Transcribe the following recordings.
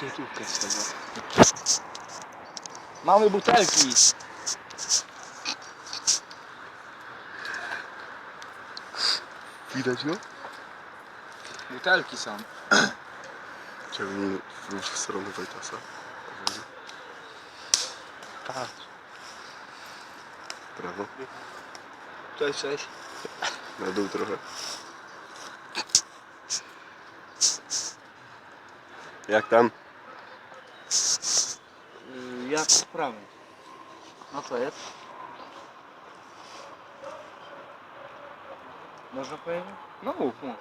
Złotówkę z tego. Mamy butelki. Widać go? Butelki są. Ciągnij w, w stronę Wojtasa. Patrz. Prawo. Cześć, cześć. Na dół trochę. Jak tam? Jak sprawy? No co jest? Można powiedzieć? No mów, mów.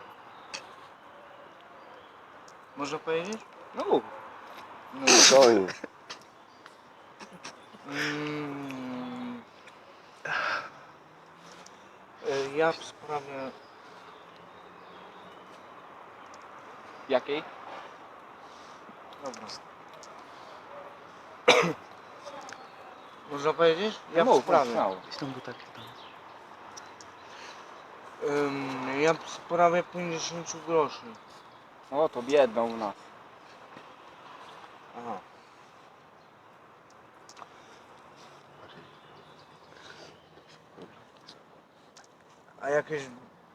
Można powiedzieć? No mów. No. Spokojnie. Mm. E, Ja w sprawie... Jakiej? Dobra. Można powiedzieć? Ja mów, mów, śmiało. Gdzieś tam butelki tam. Ym, ja w sprawie 50 groszy. No to biedno u nas. Aha. A jakieś...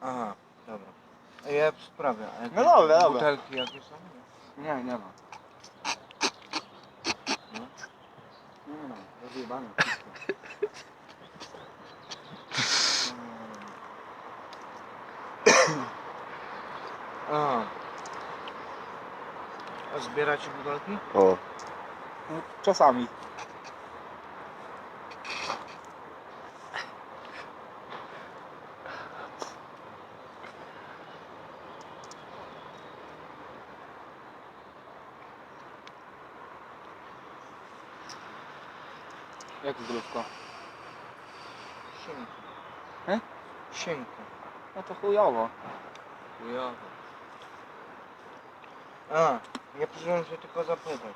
Aha, dobra. A ja w sprawie. A jakieś No dobra, dobra. Butelki jakieś są? Nie, nie ma. No. Nie ma, rozjebane. Aha. A zbieracie butelki? O, No, czasami. Jak zdrówko? Sienkę. E? Sienkę. No to chujowo. Chujowo. A, ja przyszedłem się tylko zapytać.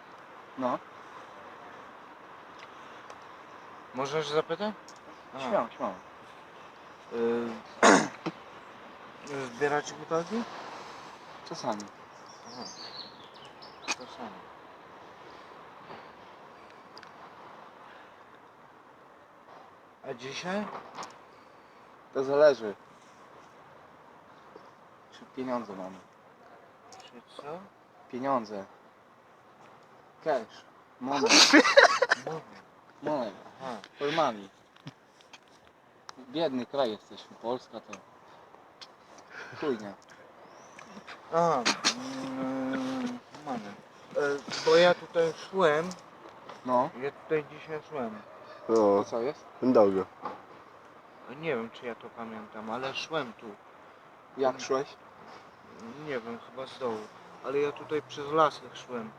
No, Możesz zapytać? A, śmiało, śmiało. y, Zbieracie butelki? Czasami. Aha. To samo. A dzisiaj? To zależy. Czy pieniądze mamy? Czy co? Pieniądze. Cash. Money. Mówię. Money. Aha. For money. Biedny kraj jesteśmy. Polska to... Chujnia. Aha. Mm, mamy. E, bo ja tutaj szłem. No. Ja tutaj dzisiaj szłem. O, To co jest? dogo. Nie wiem czy ja to pamiętam, ale szłem tu. Jak szłeś? Nie wiem, chyba z dołu. Ale ja tutaj przez lasek szłem.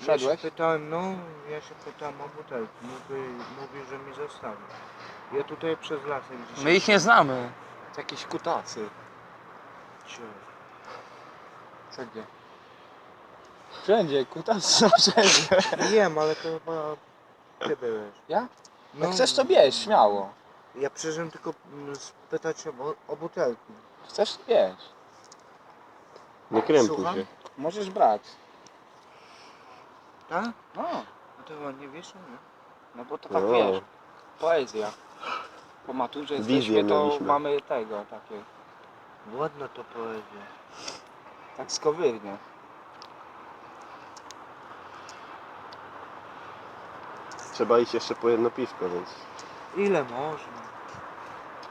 Ja Szedłeś? się pytałem, no, ja się pytałem o butelki. Mówi, mówi że mi zostawi. Ja tutaj przez lasek dzisiaj. My ich nie znamy. Jakieś kutacy. Cię. Co gdzie? Wszędzie, kutacy są wszędzie. Wiem, ale to chyba ty byłeś. Ja? No, Jak chcesz to bierz, śmiało. Ja przyszedłem tylko mm, spytać o, o butelki. Chcesz to bierz. Nie krępuj Słucham? się. Możesz brać. Tak? No, A to chyba nie wiesz, nie? no bo to tak O. wiesz. Poezja. Po maturze Wizję jesteśmy, to mieliśmy. mamy tego, takie. Ładna to poezja. Tak skowyrnie. Trzeba iść jeszcze po jedno piwko, więc... Ile można?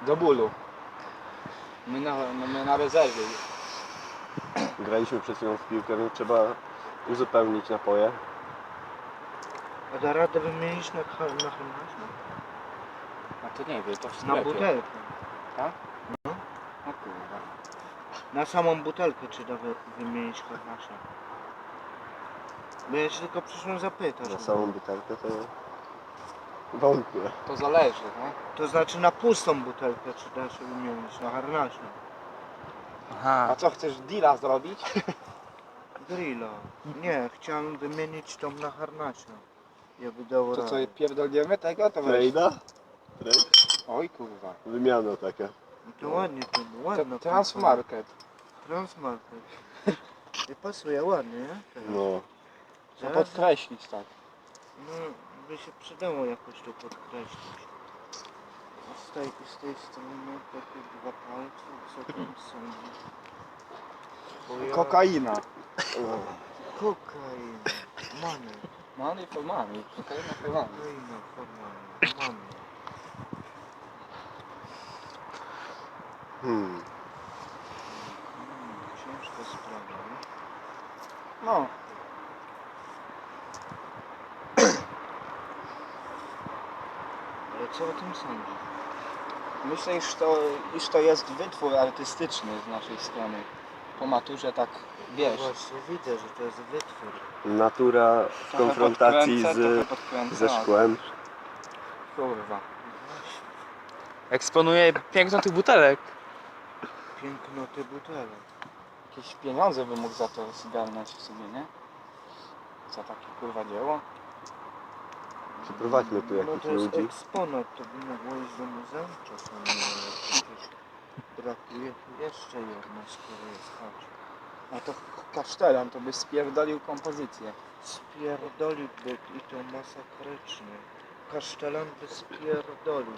Do bólu. My na, no my na rezerwie. Graliśmy przed chwilą w piłkę, więc trzeba uzupełnić napoje. A da radę wymienić na, na harnaczną? A to nie wiem, to w Na sklepie. butelkę. O kurwa. Na samą butelkę czy da wy, wymienić harnaczną? Bo ja się tylko przyszłem zapytać. Na samą butelkę to... Wątpię. To zależy, no. To znaczy na pustą butelkę czy da się wymienić na harnaczną? Aha. A co, chcesz deala zrobić? Grilla. Nie, chciałem wymienić tą na harnaczną. Jakby dało To co, radę. pierdolniemy tego? To weź. Trejda? Trade? Oj kurwa. Wymiana taka. No to ładnie to było, ładna. To Transmarket. Transmarket. I pasuje ładnie, nie? Teraz. No. No Zaraz- podkreślić tak. No, by się przydało jakoś to podkreślić. A z tej, z tej strony takie dwa palce, co tam są? Bo ja- Kokaina. Kokain. Mamy. Money for money. Kokaina for money. Kokaina formalnie. Mamy. Hmm. Hmm, ciężka sprawa. nie? No. Co o tym sądzisz? Myślę, iż to, iż to jest wytwór artystyczny z naszej strony. Po maturze tak wiesz. No właśnie widzę, że to jest wytwór. Natura w trochę konfrontacji podkręcę, z, trochę podkręcę, ze ale- szkłem. Kurwa. No. Eksponuje piękno tych butelek. Pięknoty butelek. Jakieś pieniądze by mógł za to zgarnąć w sumie, nie? Za takie kurwa dzieło. Przyprowadźmy tu No jakichś to jest ludzi. eksponat, to by mogło iść do muzeum czasami, ale przecież brakuje tu jeszcze jedno, skoro jest chodź. A to kasztelan to by spierdolił kompozycję. Spierdoliłby i to masakrycznie. Kasztelan by spierdolił.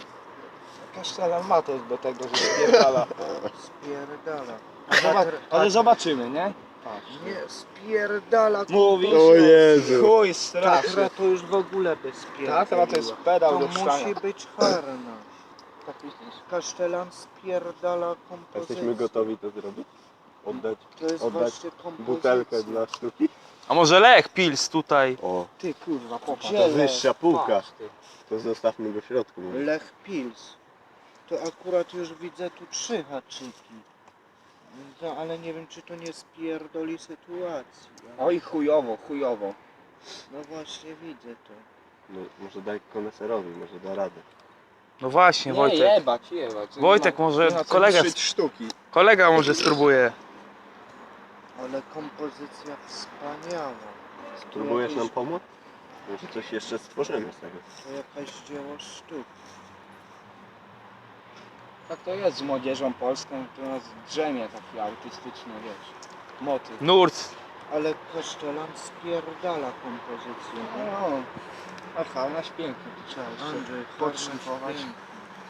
Kasztelan ma też do tego, że spierdala. Spierdala. Zobacz, ale patr- zobaczymy, nie? Nie, spierdala. Mówi. kompozycja. O Jezu. Chuj straszny. Tatra to już w ogóle by spierdoliła. Tatra to jest pedał To do musi być harnaś. Tak myślisz? Kasztelan spierdala kompozycję. Jesteśmy gotowi to zrobić? Oddać To jest oddać właśnie kompozycja. butelkę dla sztuki? A może Lech Pils tutaj? O, Ty kurwa, popatrz. Gdzie? wyższa półka. Patrz, ty. to zostawmy go w środku. może. Lech Pils. To akurat już widzę tu trzy haczyki. No, ale nie wiem, czy to nie spierdoli sytuacji. ale- Oj chujowo, chujowo. No właśnie widzę to. No, może daj koneserowi, może da radę. No właśnie, Nie, Wojtek. jebać, jebać. Wojtek, może nie ma co kolega- niszczyć sztuki. Kolega może spróbuje. Ale kompozycja wspaniała. Spróbujesz nam pomóc? Może coś jeszcze stworzymy z tego. To jakaś dzieło sztuki. Tak to jest z młodzieżą polską, która drzemie taki artystyczny, wiesz, motyw. Nurt. Ale Kasztelan spierdala kompozycję. nie? No, a harnaś piękny. Trzeba jeszcze Andrzej, podszlifować.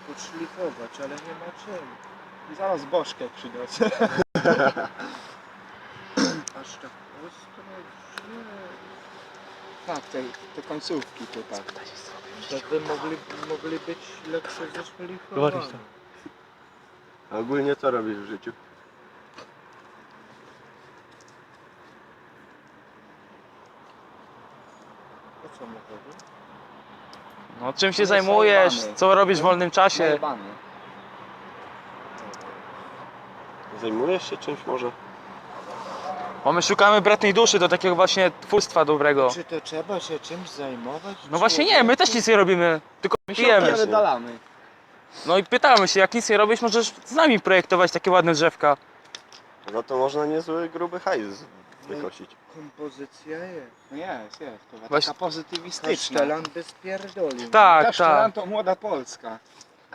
Podszlifować, ale nie ma czym. I zaraz bożkę przydać. Aż tak ostro. Nie. Tak, te, te końcówki tutaj. To by mogli, mogli być lepsze Zobaczysz zeszlifowane. to. A ogólnie co robisz w życiu? O co mu chodzi? No czym się No, zajmujesz? Co robisz w wolnym czasie? Zajmujesz się czymś może? Bo my szukamy bratniej duszy do takiego właśnie twórstwa dobrego. Czy to trzeba się czymś zajmować? No właśnie nie, my też nic nie robimy, tylko My się pijemy. opierdalamy. No i pytamy się, jak nic nie robisz, możesz z nami projektować takie ładne drzewka. No to można niezły gruby hajs wykosić. Kompozycja jest. No jest, jest. Kurwa, Właśnie- Taka pozytywistyczna. Kasztelan by spierdolił. Tak, Kasztelan tak. to młoda Polska.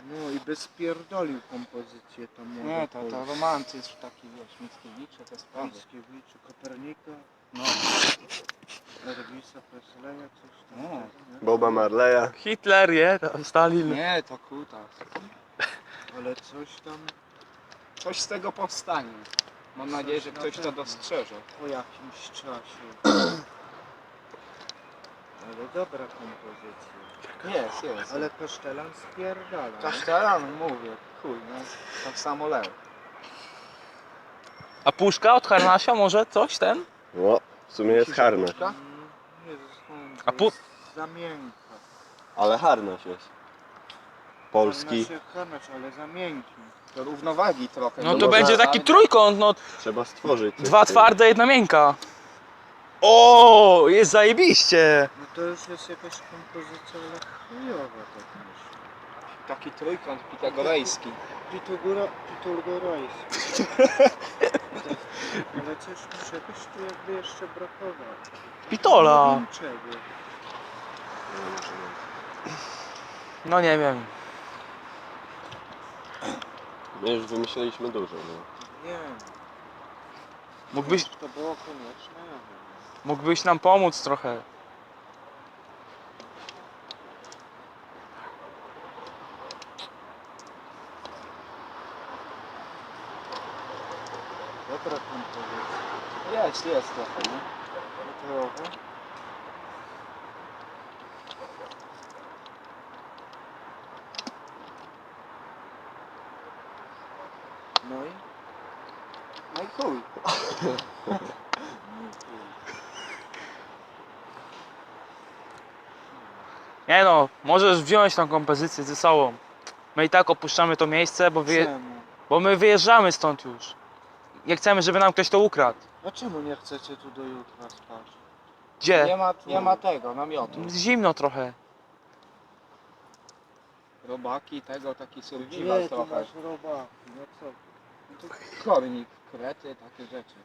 No i by spierdolił kompozycję tam Nie, to, to romantyzm taki, wiesz, Mickiewicz, te sprawy. Mickiewicz, Kopernika, No. Presleya, coś tam. No. nie? Boba Marleya. Hitler, je, tam Stalin. Nie, to kuta. Ale coś tam Coś z tego powstanie. Mam nadzieję, że na ktoś to pewno. dostrzeże. po jakimś czasie. Ale dobra kompozycja. Jest, jest. Ale Kasztelan spierdala. Kasztelan, mówię, chuj, no. Tak samo lew. A puszka od Harnasia może coś ten? No, w sumie jest. Puszka? A pu- za miękka. Ale harnaś jest. Polski. Harnaś ale za miękki. Do równowagi trochę. No No to może- będzie taki trójkąt, no Trzeba stworzyć. dwa twarde, jedna miękka. O, jest zajebiście. No to już jest jakaś kompozycja chujowa, tak myślę. Taki trójkąt pitagorejski. Pitagora, Pitagorajski. Ale coś czegoś tu jakby jeszcze brakowało. Pitola. Nie wiem czego. No nie wiem. My już wymyśleliśmy dużo. No. Nie. Mógłbyś, To było konieczne, ja wiem. Mógłbyś nam pomóc trochę. Dobra, tam powiedz. Jest, jest trochę, nie? Trochę. No i? No i chuj. Nie no, możesz wziąć tą kompozycję ze sobą. My i tak opuszczamy to miejsce, bo, wyje... Czemu? bo my wyjeżdżamy stąd już. Nie chcemy, żeby nam ktoś to ukradł. A czemu nie chcecie tu do jutra spać? Gdzie? Nie ma, nie ma tego, namiotu. Zimno trochę. Robaki, tego, taki survival Gdzie trochę. masz robaki? No co? To Kornik, krety, takie rzeczy.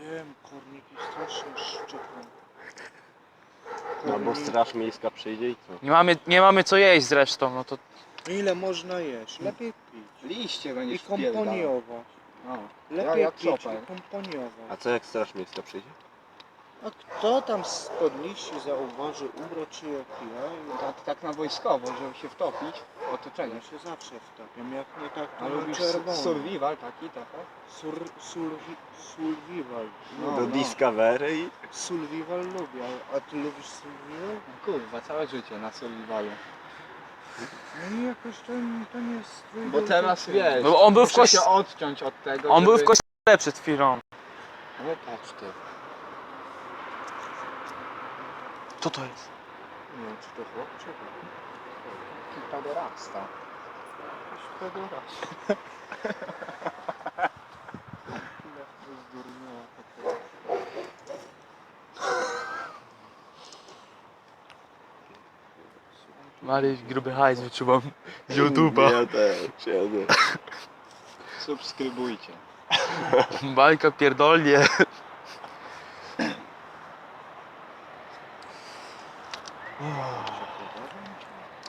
Wiem, korniki strasznie szczypą. No bo straż miejska przyjdzie i co? Nie mamy, nie mamy co jeść zresztą, no to Ile można jeść? Lepiej pić. Liście I będziesz wpierdalał. komponiować. No. Lepiej jak pić Chopin. A co jak straż miejska przyjdzie? A kto tam spod liści zauważy uroczy jak ja? Tak, tak na wojskowo, żeby się wtopić w otoczenie. ja się zawsze wtapiam, jak nie tak to A na lubisz czerwono. survival taki trochę? Sur, survi, survival. No, Do no. Discovery i... Survival lubię, a ty lubisz survival? Kurwa, całe życie na survivalu. No i jakoś to, to nie jest... Bo teraz wiesz, No, on był w muszę kości- się odciąć od tego, on był w żeby- kościele przed chwilą. No patrz ty. Co to jest? Nie wiem, czy to chłopczyk. Taki pedorasta. Jakiś pedorasta. Maryś, gruby hajs wyczuwam z Ja też, ja też. Subskrybujcie. Bańka pierdolnie.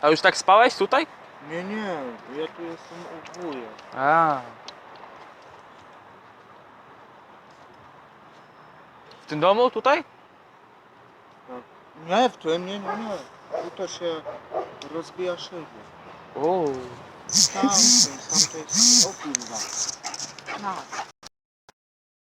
A już tak spałeś tutaj? Nie, nie, ja tu jestem u wuja. A. W tym domu tutaj? Nie, w tym, nie, nie, nie. Tu to się rozbija szyby. O. Tam, tam, to jest... O kurwa.